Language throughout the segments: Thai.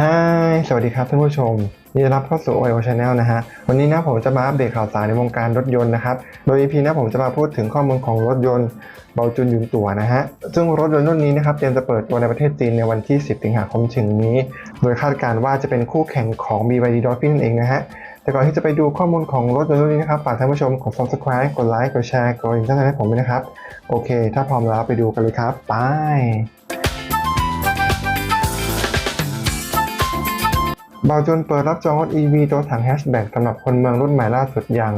ฮายสวัสดีครับท่านผู้ชมยินดีต้อนรับเข้าสู่ OIO Channel นะฮะ วันนี้นะผมจะมาอัปเดตข่าวสารในวงการรถยนต์นะครับ โดย EP นะผมจะมาพูดถึงข้อมูลของรถยนต์เบาจุนยุนตัวนะฮะ ซึ่งรถยนต์รุ่นนี้นะครับเตรียมจะเปิดตัวในประเทศจีนในวันที่ 10 สิงหาคมถึงนี้ โดยคาดการณ์ว่าจะเป็นคู่แข่งของ BYD Dolphin นั่นเองนะฮะ แต่ก่อนที่จะไปดูข้อมูลของรถยนต์รุ่นนี้นะครับฝากท่านผู้ชมกด subscribe กดไลค์กดแชร์กดติดตามให้ผมด้วยนะครับ โอเค ถ้าพร้อมแล้วไปดูกันเลยครับไป บาจนเปิดรับจองรถ EV ตัวถังแฮชแบ็กสำหรับคนเมืองรุ่นใหม่ล่าสุดอย่าง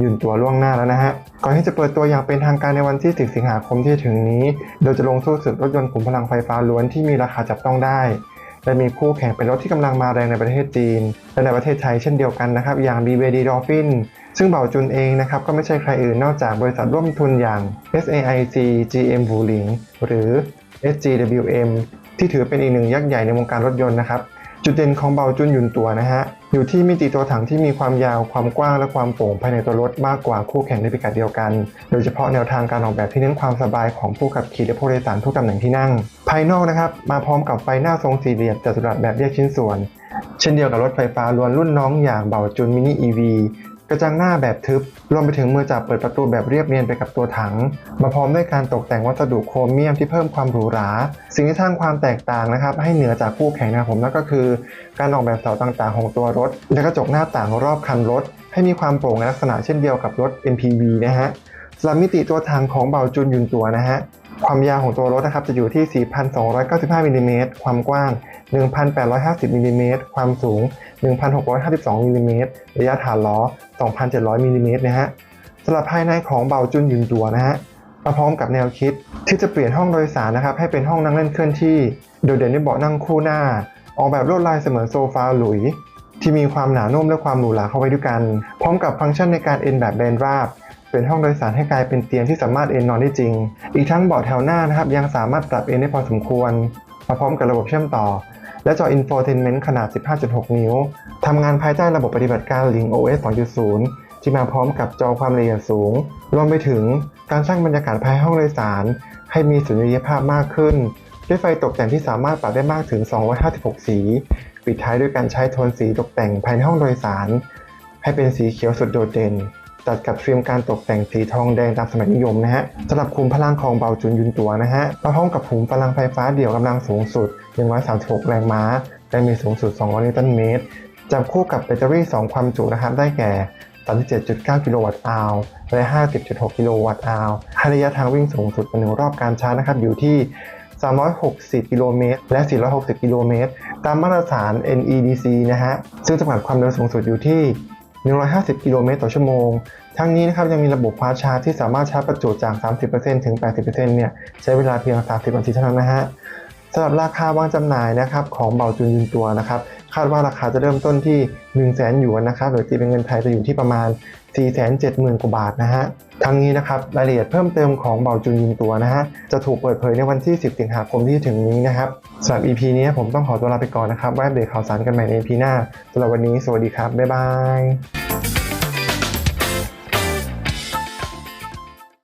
ยืนตัวล่วงหน้าแล้วนะฮะ ก่อนที่จะเปิดตัวอย่างเป็นทางการในวันที่ 10 สิงหาคมที่ถึงนี้ โดยจะลงสู้ศึกรถยนต์ขุมพลังไฟฟ้าล้วนที่มีราคาจับต้องได้ และมีคู่แข่งเป็นรถที่กำลังมาแรงในประเทศจีน และในประเทศไทยเช่นเดียวกันนะครับ อย่าง BYD Dolphin ซึ่งเบาจุนเองนะครับ ก็ไม่ใช่ใครอื่นนอกจากบริษัทร่วมทุนอย่าง SAIC GM Wuling หรือ SGWM ที่ถือเป็นอีกหนึ่งยักษ์ใหญ่ในวงการรถยนต์นะครับ จุดเด่นของเบาจุนยุนตัวนะฮะ อยู่ที่มิติตัวถังที่มีความยาวความกว้างและความโป่งภายในตัวรถมากกว่าคู่แข่งในพิกัดเดียวกัน โดยเฉพาะแนวทางการออกแบบที่เน้นความสบายของผู้ขับขี่และผู้โดยสารทุกตำแหน่งที่นั่ง ภายนอกนะครับ มาพร้อมกับไฟหน้าทรงสี่เหลี่ยมจัตุรัสแบบแยกชิ้นส่วน เช่นเดียวกับรถไฟฟ้าล้วนรุ่นน้องอย่างเบาจุนมินิ EV กระจังหน้าแบบทึบ รวมไปถึงมือจับเปิดประตูแบบเรียบเนียนไปกับตัวถัง มาพร้อมด้วยการตกแต่งวัสดุโครเมียมที่เพิ่มความหรูหรา สิ่งที่สร้างความแตกต่างนะครับ ให้เหนือจากคู่แข่งนะผมนั่นก็คือ การออกแบบเสาต่างๆ ของตัวรถ และกระจกหน้าต่างรอบคันรถ ให้มีความโปร่งในลักษณะเช่นเดียวกับรถ MPV นะฮะสำหรับมิติตัวถังของเบาจุนยุนตัวนะฮะความยาวของตัวรถนะครับจะอยู่ที่ 4,295มิลลิเมตรความกว้าง 1,850มิลลิเมตรความสูง 1,652มิลลิเมตรระยะฐานล้อ 2,700มิลลิเมตรนะฮะสำหรับภายในของเบาจุนยุนตัวนะฮะมาพร้อมกับแนวคิดที่จะเปลี่ยนห้องโดยสารนะครับให้เป็นห้องนั่งเล่นเคลื่อนที่ โดยเด่นด้วยเบาะนั่งคู่หน้า ออกแบบลวดลายเสมือนโซฟาหลุย ที่มีความหนานุ่มและความหรูหราเข้าไว้ด้วยกัน พร้อมกับฟังก์ชันในการเอนแบบแบนราบเปลี่ยนห้องโดยสารให้กลายเป็นเตียงที่สามารถเอนนอนได้จริง อีกทั้งเบาะแถวหน้านะครับยังสามารถปรับเอนได้พอสมควร มาพร้อมกับระบบเชื่อมต่อ และจออินโฟเทนเมนต์ขนาด 15.6 นิ้ว ทำงานภายใต้ระบบปฏิบัติการ Link OS 2.0 ที่มาพร้อมกับจอความละเอียดสูง รวมไปถึงการสร้างบรรยากาศภายในห้องโดยสาร ให้มีสุนทรียภาพมากขึ้น ด้วยไฟตกแต่งที่สามารถปรับได้มากถึง 256 สี ปิดท้ายด้วยการใช้โทนสีตกแต่งภายในห้องโดยสาร ให้เป็นสีเขียวสุดโดดเด่น ตัดกับฟิล์มการตกแต่งสีทองแดงตามสมัยนิยมนะฮะสำหรับคุมพลังของเบาจุนยุนตัวนะฮะมาพร้อมกับหุมพลังไฟฟ้าเดี่ยวกำลังสูงสุด 136 แรงม้า และมีสูงสุด 200 นิวตันเมตรจับคู่กับแบตเตอรี่ 2 ความจุนะครับได้แก่ 37.9 กิโลวัตต์อาวและ 50.6 กิโลวัตต์อาวให้ระยะทางวิ่งสูงสุดเป็นหนึ่งรอบการชาร์จนะครับอยู่ที่ 360 กิโลเมตร และ 460 กิโลเมตร ตามมาตรฐาน NEDC นะฮะ ซึ่งจำกัดความเร็วสูงสุดอยู่ที่ 150 กิโลเมตรต่อชั่วโมง ทั้งนี้นะครับยังมีระบบฟาชาร์จที่สามารถชาร์จประจุจาก 30%ถึง 80%เนี่ยใช้เวลาเพียง 30 นาทีเท่านั้นนะฮะสำหรับราคาวางจำหน่ายนะครับของเบาจุนยุนตัวนะครับ คาดว่าราคาจะเริ่มต้นที่ 1 0 0 0 0แสนหยวนนะครับหรือตีเป็นเงินไทยจะอยู่ที่ประมาณ 470,000 กว่าบาทนะฮะทั้งนี้นะครับรายละเอียดเพิ่มเติมของเบาจุนยินตัวนะฮะจะถูกเปิดเผยในวันที่ 10 สิงหาคมที่ถึงนี้นะครับสำหรับ EP นี้ผมต้องขอตัวลาไปก่อนนะครับไว้อัปเดตข่าวสารกันใหม่ใน EP หน้าสำหรับวันนี้สวัสดีครับบ๊ายบาย